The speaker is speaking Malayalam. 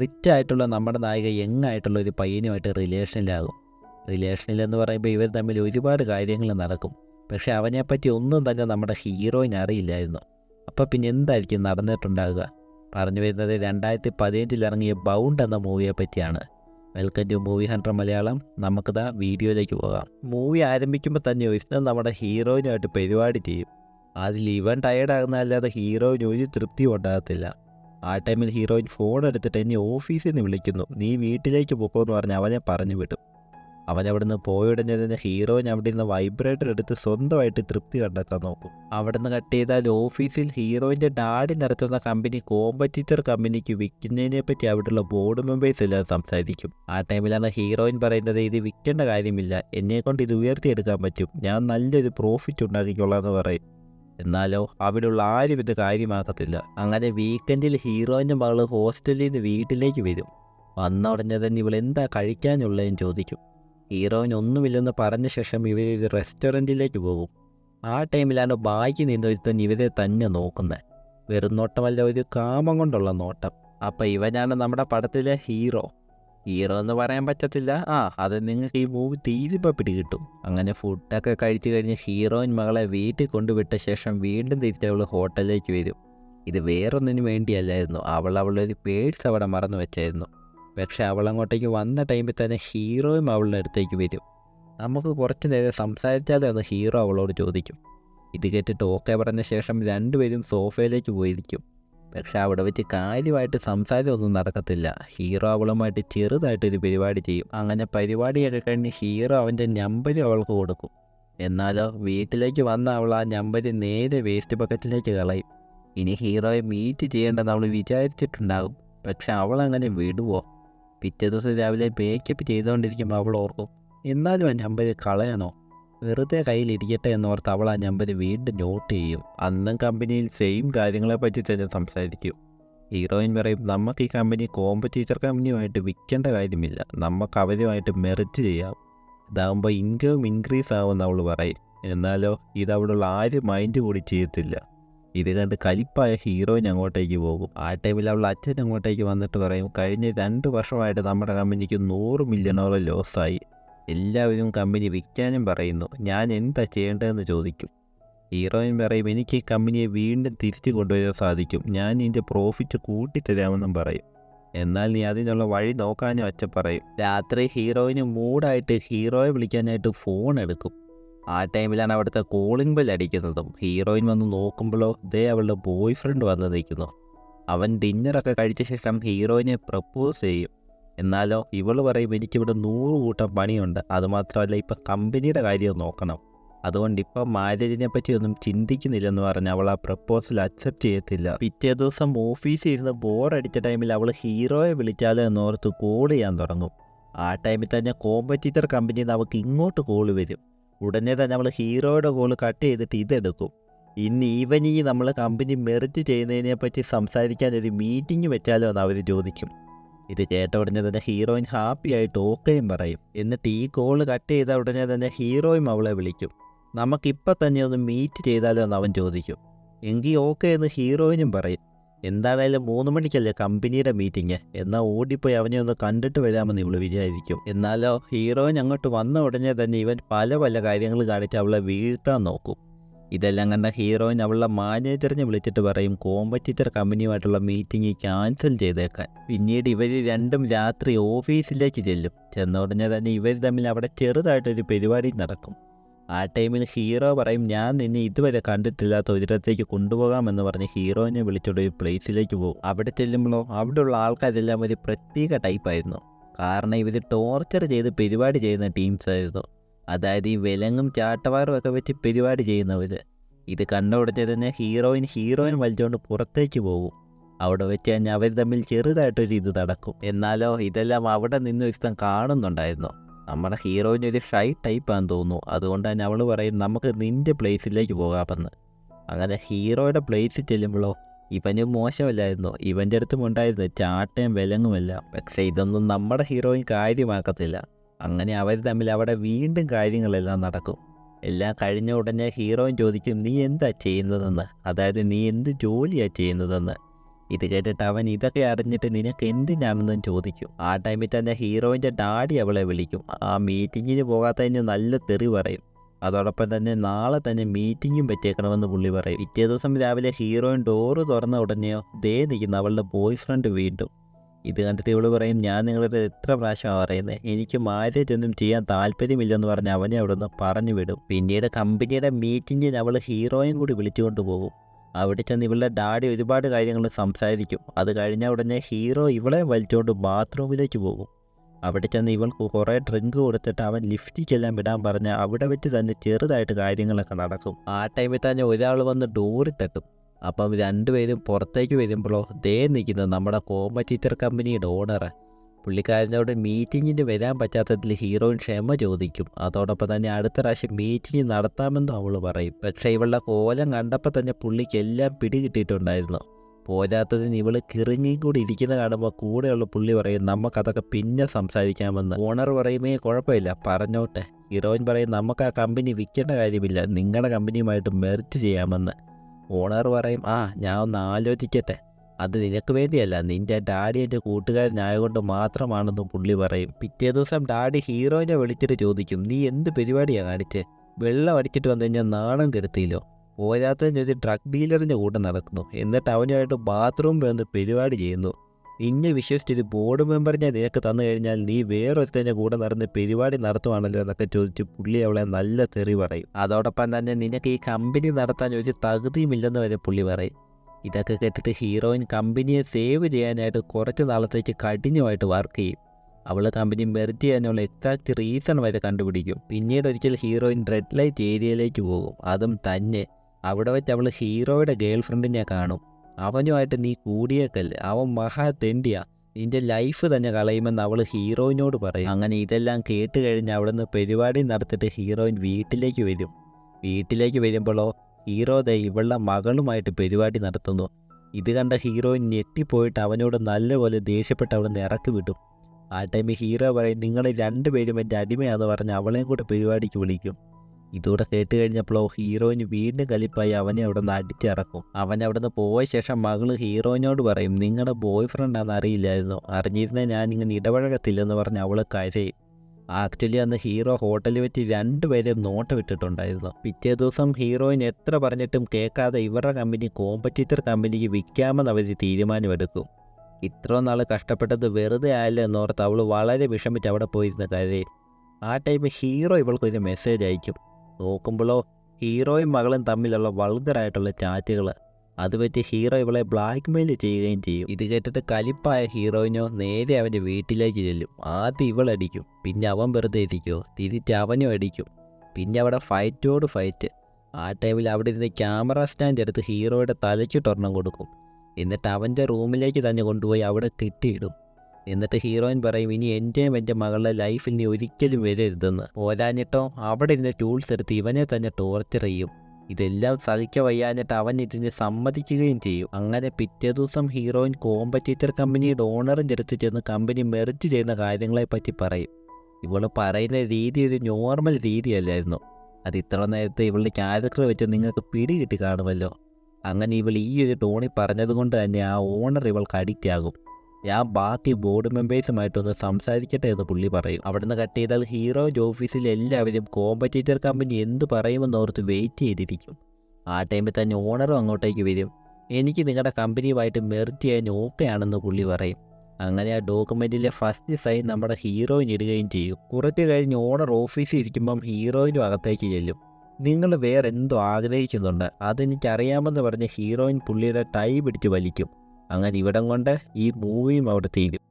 റിച്ച് ആയിട്ടുള്ള നമ്മുടെ നായിക യങ് ആയിട്ടുള്ള ഒരു പയ്യനുമായിട്ട് റിലേഷനിലാകും റിലേഷനിലെന്ന് പറയുമ്പോൾ ഇവർ തമ്മിൽ ഒരുപാട് കാര്യങ്ങൾ നടക്കും. പക്ഷേ അവനെപ്പറ്റി ഒന്നും തന്നെ നമ്മുടെ ഹീറോയിന് അറിയില്ലായിരുന്നു. അപ്പോൾ പിന്നെ എന്തായിരിക്കും നടന്നിട്ടുണ്ടാകുക പറഞ്ഞു വരുന്നത് രണ്ടായിരത്തി പതിനഞ്ചിൽ ഇറങ്ങിയ ബൗണ്ട് എന്ന മൂവിയെ പറ്റിയാണ്. Welcome to movie hundred Malayalam. നമുക്കിതാ വീഡിയോയിലേക്ക് പോകാം. മൂവി ആരംഭിക്കുമ്പോൾ തന്നെ വിഷ്ണു നമ്മുടെ ഹീറോയിനുമായിട്ട് പരിപാടി ചെയ്യും. അതിൽ ഇവൻ ടയേർഡാകുന്നതല്ലാതെ ഹീറോയിന് ഒരു തൃപ്തിയും ഉണ്ടാകത്തില്ല. ആ ടൈമിൽ ഹീറോയിൻ ഫോൺ എടുത്തിട്ട് എന്നെ ഓഫീസിൽ നിന്ന് വിളിക്കുന്നു. നീ വീട്ടിലേക്ക് പോക്കോന്ന് പറഞ്ഞ് അവനെ പറഞ്ഞു വിടും. അവൻ അവിടുന്ന് പോയുടനെ ഹീറോയിൻ അവിടെ നിന്ന് വൈബ്രേറ്റർ എടുത്ത് സ്വന്തമായിട്ട് തൃപ്തി കണ്ടെത്താൻ നോക്കും. അവിടുന്ന് കട്ട് ചെയ്താൽ ഓഫീസിൽ ഹീറോയിന്റെ ഡാഡി നടത്തുന്ന കമ്പനി കോമ്പറ്റീറ്റർ കമ്പനിക്ക് വിൽക്കുന്നതിനെ പറ്റി അവിടെയുള്ള ബോർഡ് മെമ്പേഴ്സ് എല്ലാം സംസാരിക്കും. ആ ടൈമിലാണ് ഹീറോയിൻ പറയുന്നത് ഇത് വിൽക്കേണ്ട കാര്യമില്ല. എന്നെ കൊണ്ട് ഇത് ഉയർത്തിയെടുക്കാൻ പറ്റും. ഞാൻ നല്ലൊരു പ്രോഫിറ്റ് ഉണ്ടാക്കിക്കൊള്ളാം എന്ന് പറയും. എന്നാലോ അവിടെയുള്ള ആരും ഇത് കാര്യമാക്കത്തില്ല. അങ്ങനെ വീക്കെൻഡിൽ ഹീറോയിന്റെ മകൾ ഹോസ്റ്റലിൽ നിന്ന് വീട്ടിലേക്ക് വരും. വന്ന ഉടനെ തന്നെ ഇവൾ എന്താ കഴിക്കാനുള്ളതെന്ന് ചോദിക്കും. ഹീറോയിൻ ഒന്നുമില്ലെന്ന് പറഞ്ഞ ശേഷം ഇവർ റെസ്റ്റോറന്റിലേക്ക് പോകും. ആ ടൈമിലാണ് ബാക്കി നിന്നൊരുത്തൻ ഇവരെ തന്നെ നോക്കുന്നത്. വെറും നോട്ടമല്ല ഒരു കാമം കൊണ്ടുള്ള നോട്ടം. അപ്പം ഇവനാണ് നമ്മുടെ പടത്തിലെ ഹീറോ. ഹീറോ എന്ന് പറയാൻ പറ്റത്തില്ല. ആ അത് നിങ്ങൾക്ക് ഈ മൂവി തീരുമ്പോൾ പിടികിട്ടും. അങ്ങനെ ഫുഡൊക്കെ കഴിച്ചു കഴിഞ്ഞ് ഹീറോയിൻ മകളെ വീട്ടിൽ കൊണ്ടുവിട്ട ശേഷം വീണ്ടും തിരിച്ചവൾ ഹോട്ടലിലേക്ക് വരും. ഇത് വേറൊന്നിനു വേണ്ടിയല്ലായിരുന്നു. അവൾ അവളൊരു പേഴ്സ് അവിടെ മറന്നു വെച്ചായിരുന്നു. പക്ഷെ അവൾ അങ്ങോട്ടേക്ക് വന്ന ടൈമിൽ തന്നെ ഹീറോയും അവളുടെ അടുത്തേക്ക് വരും. നമുക്ക് കുറച്ച് നേരം സംസാരിച്ചാലേ എന്ന് ഹീറോ അവളോട് ചോദിക്കും. ഇത് കേട്ടിട്ട് ഓക്കെ പറഞ്ഞ ശേഷം രണ്ടുപേരും സോഫയിലേക്ക് പോയിരിക്കും. പക്ഷെ അവിടെ വെച്ച് കാര്യമായിട്ട് സംസാരമൊന്നും നടക്കത്തില്ല. ഹീറോ അവളുമായിട്ട് ചെറുതായിട്ടൊരു പരിപാടി ചെയ്യും. അങ്ങനെ പരിപാടിയൊക്കെ കഴിഞ്ഞ് ഹീറോ അവന്റെ നമ്പർ അവൾക്ക് കൊടുക്കും. എന്നാലോ വീട്ടിലേക്ക് വന്ന അവൾ ആ നമ്പർ നേരെ വേസ്റ്റ് ബക്കറ്റിലേക്ക് കളയും. ഇനി ഹീറോയെ മീറ്റ് ചെയ്യേണ്ടെന്ന് അവൾ വിചാരിച്ചിട്ടുണ്ടാകും. പക്ഷെ അവൾ അങ്ങനെ വിടുവോ? പിറ്റേ ദിവസം രാവിലെ മേക്കപ്പ് ചെയ്തുകൊണ്ടിരിക്കുമ്പോൾ അവൾ ഓർക്കും എന്നാലും ആ നമ്പർ കളയണോ? വെറുതെ കയ്യിലിരിക്കട്ടെ എന്നോർത്ത് അവൾ ആ നമ്പർ വീണ്ടും നോട്ട് ചെയ്യും. അന്നും കമ്പനിയിൽ സെയിം കാര്യങ്ങളെപ്പറ്റി തന്നെ സംസാരിക്കും. ഹീറോയിൻ പറയും നമുക്ക് ഈ കമ്പനി കോമ്പറ്റീച്ചർ കമ്പനിയുമായിട്ട് വിൽക്കേണ്ട കാര്യമില്ല. നമുക്ക് അവരുമായിട്ട് മെറിറ്റ് ചെയ്യാം. ഇതാകുമ്പോൾ ഇൻകം ഇൻക്രീസ് ആവുമെന്ന് അവൾ പറയും. എന്നാലോ ഇത് അവിടെയുള്ള ആരും മൈൻഡ് കൂടി ചെയ്യത്തില്ല. ഇത് കണ്ട് കലിപ്പായ ഹീറോയിൻ അങ്ങോട്ടേക്ക് പോകും. ആ ടൈമിൽ അവൾ അച്ഛൻ അങ്ങോട്ടേക്ക് വന്നിട്ട് പറയും കഴിഞ്ഞ രണ്ട് വർഷമായിട്ട് നമ്മുടെ കമ്പനിക്ക് നൂറ് മില്യണോളം ലോസായി എല്ലാവരും കമ്പനി വിൽക്കാനും പറയുന്നു. ഞാൻ എന്താ ചെയ്യേണ്ടതെന്ന് ചോദിക്കും. ഹീറോയിൻ പറയും എനിക്ക് ഈ കമ്പനിയെ വീണ്ടും തിരിച്ചു കൊണ്ടുവരാൻ സാധിക്കും. ഞാൻ ഇതിന്റെ പ്രോഫിറ്റ് കൂട്ടിത്തരാമെന്നും പറയും. എന്നാൽ നീ അതിനുള്ള വഴി നോക്കാനും അച്ഛൻ പറയും. രാത്രി ഹീറോയിന് മൂഡായിട്ട് ഹീറോയെ വിളിക്കാനായിട്ട് ഫോൺ എടുക്കും. ആ ടൈമിലാണ് അവിടുത്തെ കോളിംഗ് ബെൽ അടിക്കുന്നതും. ഹീറോയിൻ വന്ന് നോക്കുമ്പോഴോ ദേ അവളുടെ ബോയ് ഫ്രണ്ട് വന്ന് നിൽക്കുന്നു. അവൻ ഡിന്നറൊക്കെ കഴിച്ച ശേഷം ഹീറോയിനെ പ്രപ്പോസ് ചെയ്യും. എന്നാലോ ഇവൾ പറയും എനിക്കിവിടെ നൂറ് കൂട്ടം പണിയുണ്ട്. അതുമാത്രമല്ല ഇപ്പം കമ്പനിയുടെ കാര്യം നോക്കണം. അതുകൊണ്ട് ഇപ്പം മാരേജിനെ പറ്റി ഒന്നും ചിന്തിക്കുന്നില്ലെന്ന് പറഞ്ഞ് അവൾ ആ പ്രപ്പോസൽ അക്സെപ്റ്റ് ചെയ്യത്തില്ല. പിറ്റേ ദിവസം ഓഫീസിൽ ഇരുന്ന് ബോറടിച്ച ടൈമിൽ അവൾ ഹീറോയെ വിളിച്ചാലോ എന്നോർത്ത് കോൾ ചെയ്യാൻ തുടങ്ങും. ആ ടൈമിൽ തന്നെ കോമ്പറ്റീറ്റർ കമ്പനിയിൽ നിന്ന് അവൾക്ക് ഇങ്ങോട്ട് കോൾ വരും. ഉടനെ തന്നെ നമ്മൾ ഹീറോയുടെ കോൾ കട്ട് ചെയ്തിട്ട് ഇതെടുക്കും. ഇന്ന് ഈവനിങ് നമ്മൾ കമ്പനി മെറിറ്റ് ചെയ്യുന്നതിനെ പറ്റി സംസാരിക്കാൻ ഒരു മീറ്റിംഗ് വെച്ചാലോ എന്ന് അവർ ചോദിക്കും. ഇത് കേട്ട ഉടനെ തന്നെ ഹീറോയിൻ ഹാപ്പി ആയിട്ട് ഓക്കെയും പറയും. എന്നിട്ട് ഈ കോൾ കട്ട് ചെയ്ത ഉടനെ തന്നെ ഹീറോയും അവളെ വിളിക്കും. നമുക്കിപ്പം തന്നെ ഒന്ന് മീറ്റ് ചെയ്താലോ എന്ന് അവൻ ചോദിക്കും. എങ്കിൽ ഓക്കെ എന്ന് ഹീറോയിനും പറയും. എന്താണേലും മൂന്ന് മണിക്കല്ലേ കമ്പനിയുടെ മീറ്റിംഗ് എന്നാൽ ഓടിപ്പോയി അവനെ ഒന്ന് കണ്ടിട്ട് വരാമെന്ന് ഇവൾ വിചാരിക്കും. എന്നാലോ ഹീറോയിൻ അങ്ങോട്ട് വന്ന ഉടനെ തന്നെ ഇവൻ പല പല കാര്യങ്ങൾ കാണിച്ച് അവളെ വീഴ്ത്താൻ നോക്കും. ഇതെല്ലാം കണ്ട ഹീറോയിൻ അവളുടെ മാനേജറിനെ വിളിച്ചിട്ട് പറയും കോമ്പറ്റീറ്റർ കമ്പനിയുമായിട്ടുള്ള മീറ്റിംഗ് ക്യാൻസൽ ചെയ്തേക്കാൻ. പിന്നീട് ഇവർ രണ്ടും രാത്രി ഓഫീസിലേക്ക് ചെല്ലും. ചെന്ന ഉടനെ തന്നെ ഇവർ തമ്മിൽ അവിടെ ചെറുതായിട്ടൊരു പരിപാടി നടക്കും. ആ ടൈമിൽ ഹീറോ പറയും ഞാൻ നിന്നെ ഇതുവരെ കണ്ടിട്ടില്ലാത്ത ഒരിടത്തേക്ക് കൊണ്ടുപോകാമെന്ന് പറഞ്ഞ് ഹീറോയിനെ വിളിച്ചോണ്ട് ഒരു പ്ലേസിലേക്ക് പോകും. അവിടെ ചെല്ലുമ്പോഴോ അവിടെയുള്ള ആൾക്കാരെല്ലാം ഒരു പ്രത്യേക ടൈപ്പായിരുന്നു കാരണം ഇവർ ടോർച്ചർ ചെയ്ത് പരിപാടി ചെയ്യുന്ന ടീംസ് ആയിരുന്നു. അതായത് ഈ വിലങ്ങും ചാട്ടവാറും ഒക്കെ വെച്ച് പരിപാടി ചെയ്യുന്നവർ ഇത് കണ്ട ഉടനെ തന്നെ ഹീറോയിൻ ഹീറോയിൻ വലിച്ചുകൊണ്ട് പുറത്തേക്ക് പോകും. അവിടെ വെച്ച് തന്നെ അവർ തമ്മിൽ ചെറുതായിട്ടൊരു ഇത് നടക്കും. എന്നാലോ ഇതെല്ലാം അവിടെ നിന്ന് ഇഷ്ടം കാണുന്നുണ്ടായിരുന്നു. നമ്മുടെ ഹീറോയിൻ ഒരു ഷൈ ടൈപ്പാന്ന് തോന്നുന്നു. അതുകൊണ്ട് തന്നെ അവൾ പറയും നമുക്ക് നിന്റെ പ്ലേസിലേക്ക് പോകാമെന്ന്. അങ്ങനെ ഹീറോയുടെ പ്ലേസിൽ ചെല്ലുമ്പോഴോ ഇവന് മോശമല്ലായിരുന്നു. ഇവന്റെ അടുത്തും ഉണ്ടായിരുന്നു ചാട്ടയും വിലങ്ങുമല്ല. പക്ഷേ ഇതൊന്നും നമ്മുടെ ഹീറോയിൻ കാര്യമാക്കത്തില്ല. അങ്ങനെ അവർ തമ്മിൽ അവിടെ വീണ്ടും കാര്യങ്ങളെല്ലാം നടക്കും. എല്ലാം കഴിഞ്ഞ ഉടനെ ഹീറോയിൻ ചോദിക്കും നീ എന്താ ചെയ്യുന്നതെന്ന്? അതായത് നീ എന്ത് ജോലിയാണ് ചെയ്യുന്നതെന്ന്? ഇത് കേട്ടിട്ട് അവൻ ഇതൊക്കെ അറിഞ്ഞിട്ട് നിനക്ക് എന്തിനാണെന്നും ചോദിക്കും. ആ ടൈമിൽ തന്നെ ഹീറോയിന്റെ ഡാഡി അവളെ വിളിക്കും. ആ മീറ്റിങ്ങിന് പോകാത്തതിന് നല്ല തെറി പറയും. അതോടൊപ്പം തന്നെ നാളെ തന്നെ മീറ്റിങ്ങും പറ്റിയേക്കണമെന്ന് പുള്ളി പറയും. പിറ്റേ ദിവസം രാവിലെ ഹീറോയിൻ ഡോറ് തുറന്ന ഉടനെയോ ദേ നിൽക്കുന്ന അവളുടെ ബോയ് ഫ്രണ്ട് വീണ്ടും. ഇത് കണ്ടിട്ട് ഇവൾ പറയും ഞാൻ നിങ്ങളുടെ എത്ര പ്രാവശ്യമാണ് പറയുന്നത് എനിക്ക് മാരേജ് ഒന്നും ചെയ്യാൻ താല്പര്യമില്ലെന്ന് പറഞ്ഞ് അവനെ അവിടെ നിന്ന് പറഞ്ഞു വിടും. പിന്നീട് കമ്പനിയുടെ മീറ്റിങ്ങിൽ അവൾ ഹീറോയും കൂടി വിളിച്ചുകൊണ്ട് പോകും. അവിടെ ചെന്ന് ഇവളുടെ ഡാഡി ഒരുപാട് കാര്യങ്ങൾ സംസാരിക്കും. അത് കഴിഞ്ഞ ഉടനെ ഹീറോ ഇവളെ വലിച്ചുകൊണ്ട് ബാത്റൂമിലേക്ക് പോകും. അവിടെ ചെന്ന് ഇവൾക്ക് കുറേ ഡ്രിങ്ക് കൊടുത്തിട്ട് അവൻ ലിഫ്റ്റിൽ ചെല്ലാൻ വിടാൻ പറഞ്ഞ് അവിടെ വെച്ച് തന്നെ ചെറുതായിട്ട് കാര്യങ്ങളൊക്കെ നടക്കും. ആ ടൈമിൽ തന്നെ ഒരാൾ വന്ന് ഡോറി തട്ടും. അപ്പം രണ്ടുപേരും പുറത്തേക്ക് വരുമ്പോഴോ ദേ നിൽക്കുന്നത് നമ്മുടെ കോമ്പറ്റീറ്റർ കമ്പനിയുടെ ഓണർ പുള്ളിക്കാരനോട് മീറ്റിങ്ങിന് വരാൻ പറ്റാത്തതിൽ ഹീറോയിൻ ക്ഷമ ചോദിക്കും. അതോടൊപ്പം തന്നെ അടുത്ത പ്രാവശ്യം മീറ്റിംഗ് നടത്താമെന്നും അവൾ പറയും. പക്ഷേ ഇവളുടെ കോലം കണ്ടപ്പോൾ തന്നെ പുള്ളിക്ക് എല്ലാം പിടികിട്ടിയിട്ടുണ്ടായിരുന്നു. പോരാത്തതിന് ഇവൾ കിറങ്ങിയും കൂടി ഇരിക്കുന്ന കാണുമ്പോൾ കൂടെയുള്ള പുള്ളി പറയും നമുക്കതൊക്കെ പിന്നെ സംസാരിക്കാമെന്ന്. ഓണർ പറയുമേ കുഴപ്പമില്ല പറഞ്ഞോട്ടെ. ഹീറോയിൻ പറയും നമുക്ക് ആ കമ്പനി വിൽക്കേണ്ട കാര്യമില്ല. നിങ്ങളുടെ കമ്പനിയുമായിട്ട് മെർജ് ചെയ്യാമെന്ന്. ഓണർ പറയും ആ ഞാൻ ഒന്ന് ആലോചിക്കട്ടെ. അത് നിനക്ക് വേണ്ടിയല്ല. നിന്റെ ഡാഡി എന്റെ കൂട്ടുകാരനായതുകൊണ്ട് മാത്രമാണെന്ന് പുള്ളി പറയും. പിറ്റേ ദിവസം ഡാഡി ഹീറോയിനെ വിളിച്ചിട്ട് ചോദിക്കും നീ എന്ത് പരിപാടിയാണ് കാണിച്ചേ? വെള്ളം അടിച്ചിട്ട് വന്നു കഴിഞ്ഞാൽ നാണം കെടുത്തിയില്ലോ പോരാത്തതിന് ഒരു ഡ്രഗ് ഡീലറിന്റെ കൂടെ നടക്കുന്നു. എന്നിട്ട് അവനുമായിട്ട് ബാത്റൂമിൽ വന്ന് പരിപാടി ചെയ്യുന്നു. നിന്നെ ഇത് ബോർഡ് മെമ്പറിനെ നിനക്ക് തന്നു കഴിഞ്ഞാൽ നീ വേറൊരുത്തന്റെ കൂടെ നടന്ന് പരിപാടി നടത്തുവാണല്ലോ എന്നൊക്കെ ചോദിച്ച് പുള്ളി അവളെ നല്ല തെറി പറയും. അതോടൊപ്പം തന്നെ നിനക്ക് ഈ കമ്പനി നടത്താൻ ചോദിച്ച് തകുതിയുമില്ലെന്ന് വരെ പുള്ളി പറയും. ഇതൊക്കെ കേട്ടിട്ട് ഹീറോയിൻ കമ്പനിയെ സേവ് ചെയ്യാനായിട്ട് കുറച്ച് നാളത്തേക്ക് കഠിനമായിട്ട് വർക്ക് ചെയ്യും. അവൾ കമ്പനി മെർജ് ചെയ്യാനുള്ള എക്സാക്ട് റീസൺ വരെ കണ്ടുപിടിക്കും. പിന്നീട് ഒരിക്കൽ ഹീറോയിൻ റെഡ് ലൈറ്റ് ഏരിയയിലേക്ക് പോകും. അതും തന്നെ. അവിടെ വെച്ച് അവൾ ഹീറോയുടെ ഗേൾ ഫ്രണ്ടിനെ കാണും. അവനുമായിട്ട് നീ കൂടിയേക്കല്ലേ. അവൻ മഹാ തെണ്ടിയാ. നിന്റെ ലൈഫ് തന്നെ കളയുമെന്ന് അവൾ ഹീറോയിനോട് പറയും. അങ്ങനെ ഇതെല്ലാം കേട്ട് കഴിഞ്ഞ് അവിടെ നിന്ന് പരിപാടി നടത്തിയിട്ട് ഹീറോയിൻ വീട്ടിലേക്ക് വരും. വീട്ടിലേക്ക് വരുമ്പോഴോ ഹീറോ ദേ ഇവളുടെ മകളുമായിട്ട് പരിപാടി നടത്തുന്നു. ഇത് കണ്ട ഹീറോയിൻ ഞെട്ടിപ്പോയിട്ട് അവനോട് നല്ലപോലെ ദേഷ്യപ്പെട്ട് അവിടെ നിന്ന് ഇറക്കി വിടും. ആ ടൈമിൽ ഹീറോ പറയും നിങ്ങൾ രണ്ടുപേരും എന്റെ അടിമയാന്ന് പറഞ്ഞ് അവളെയും കൂടെ പരിപാടിക്ക് വിളിക്കും. ഇതൂടെ കേട്ട് കഴിഞ്ഞപ്പോഴോ ഹീറോയിന് വീണ്ടും കലിപ്പായി അവനെ അവിടെ നിന്ന് അടിച്ചിറക്കും. അവൻ അവിടെ നിന്ന് പോയ ശേഷം മകൾ ഹീറോയിനോട് പറയും നിങ്ങളുടെ ബോയ് ഫ്രണ്ടാണെന്ന് അറിയില്ലായിരുന്നു. അറിഞ്ഞിരുന്നേ ഞാൻ ഇങ്ങനെ ഇടപഴകത്തില്ലെന്ന് പറഞ്ഞ് അവൾ കരയും. ആക്ച്വലി അന്ന് ഹീറോ ഹോട്ടലിൽ വെച്ച് രണ്ടുപേരെയും നോട്ട് വിട്ടിട്ടുണ്ടായിരുന്നു പിറ്റേ ദിവസം ഹീറോയിൻ എത്ര പറഞ്ഞിട്ടും കേൾക്കാതെ ഇവരുടെ കമ്പനി കോമ്പറ്റീറ്റർ കമ്പനിക്ക് വിൽക്കാമെന്ന് അവർ തീരുമാനമെടുക്കും. ഇത്ര നാൾ കഷ്ടപ്പെട്ടത് വെറുതെ ആയില്ല എന്നോർത്ത് അവൾ വളരെ വിഷമിച്ച് അവിടെ പോയിരുന്ന കാര്യം. ആ ടൈമിൽ ഹീറോ ഇവൾക്കൊരു മെസ്സേജ് അയക്കും. നോക്കുമ്പോഴോ ഹീറോയും മകളും തമ്മിലുള്ള വൾഗറായിട്ടുള്ള ചാറ്റുകൾ അത് പറ്റി ഹീറോ ഇവളെ ബ്ലാക്ക് മെയിൽ ചെയ്യുകയും ചെയ്യും. ഇത് കേട്ടിട്ട് കലിപ്പായ ഹീറോയിനോ നേരെ അവന്റെ വീട്ടിലേക്ക് ചെല്ലും. ആദ്യം ഇവളടിക്കും പിന്നെ അവൻ വെറുതെ ഇരിക്കുമോ തിരിച്ച് അവനും അടിക്കും. പിന്നെ അവിടെ ഫൈറ്റോട് ഫൈറ്റ്. ആ ടൈമിൽ അവിടെ ഇരുന്ന് ക്യാമറ സ്റ്റാൻഡ് എടുത്ത് ഹീറോയുടെ തലയ്ക്കിട്ടൊരെണ്ണം കൊടുക്കും. എന്നിട്ട് അവന്റെ റൂമിലേക്ക് തന്നെ കൊണ്ടുപോയി അവിടെ കെട്ടിയിടും എന്നിട്ട് ഹീറോയിൻ പറയും ഇനി എന്റെയും എന്റെ മകളുടെ ലൈഫിൽ നീ ഒരിക്കലും വരരുതെന്ന്. പോരാഞ്ഞിട്ടോ അവിടെ ഇരുന്ന് ടൂൾസ് എടുത്ത് ഇവനെ തന്നെ ടോർച്ചർ ചെയ്യും. ഇതെല്ലാം സഹിക്ക വയ്യാഞ്ഞിട്ട് അവൻ ഇതിന് സമ്മതിക്കുകയും ചെയ്യും. അങ്ങനെ പിറ്റേ ദിവസം ഹീറോയിൻ കോമ്പറ്റീറ്റർ കമ്പനിയുടെ ഓണറും അടുത്ത് ചെന്ന് കമ്പനി മെറിറ്റ് ചെയ്യുന്ന കാര്യങ്ങളെപ്പറ്റി പറയും. ഇവൾ പറയുന്ന രീതി ഒരു നോർമൽ രീതിയല്ലായിരുന്നു. അത് ഇത്ര നേരത്തെ ഇവളുടെ ക്യാരക്ടർ വെച്ച് നിങ്ങൾക്ക് പിടി കിട്ടി കാണുമല്ലോ. അങ്ങനെ ഇവൾ ഈ ഒരു ടോണി പറഞ്ഞതുകൊണ്ട് തന്നെ ആ ഓണർ ഇവൾക്ക് അഡിക്റ്റ് ആകും. ഞാൻ ബാക്കി ബോർഡ് മെമ്പേഴ്സുമായിട്ടൊന്ന് സംസാരിക്കട്ടെ എന്ന് പുള്ളി പറയും. അവിടുന്ന് കട്ട് ചെയ്താൽ ഹീറോയുടെ ഓഫീസിൽ എല്ലാവരും കോമ്പറ്റീറ്റർ കമ്പനി എന്ത് പറയുമെന്ന് ഓർത്ത് വെയിറ്റ് ചെയ്തിരിക്കും. ആ ടൈമിൽ തന്നെ ഓണറും അങ്ങോട്ടേക്ക് വരും. എനിക്ക് നിങ്ങളുടെ കമ്പനിയുമായിട്ട് മെർജ് ചെയ്യാൻ ഓക്കെ ആണെന്ന് പുള്ളി പറയും. അങ്ങനെ ആ ഡോക്യുമെന്റിലെ ഫസ്റ്റ് സൈൻ നമ്മുടെ ഹീറോയിൻ ഇടുകയും ചെയ്യും. കുറച്ച് കഴിഞ്ഞ് ഓണർ ഓഫീസിൽ ഇരിക്കുമ്പം ഹീറോയിനും അകത്തേക്ക് ചെല്ലും. നിങ്ങൾ വേറെ എന്തോ ആഗ്രഹിക്കുന്നുണ്ട്. അതെനിക്കറിയാമെന്ന് പറഞ്ഞ് ഹീറോയിൻ പുള്ളിയുടെ ടൈ പിടിച്ച് വലിക്കും. അങ്ങനെ ഇവിടം കൊണ്ട് ഈ മൂവിയും അവിടെ തീരും.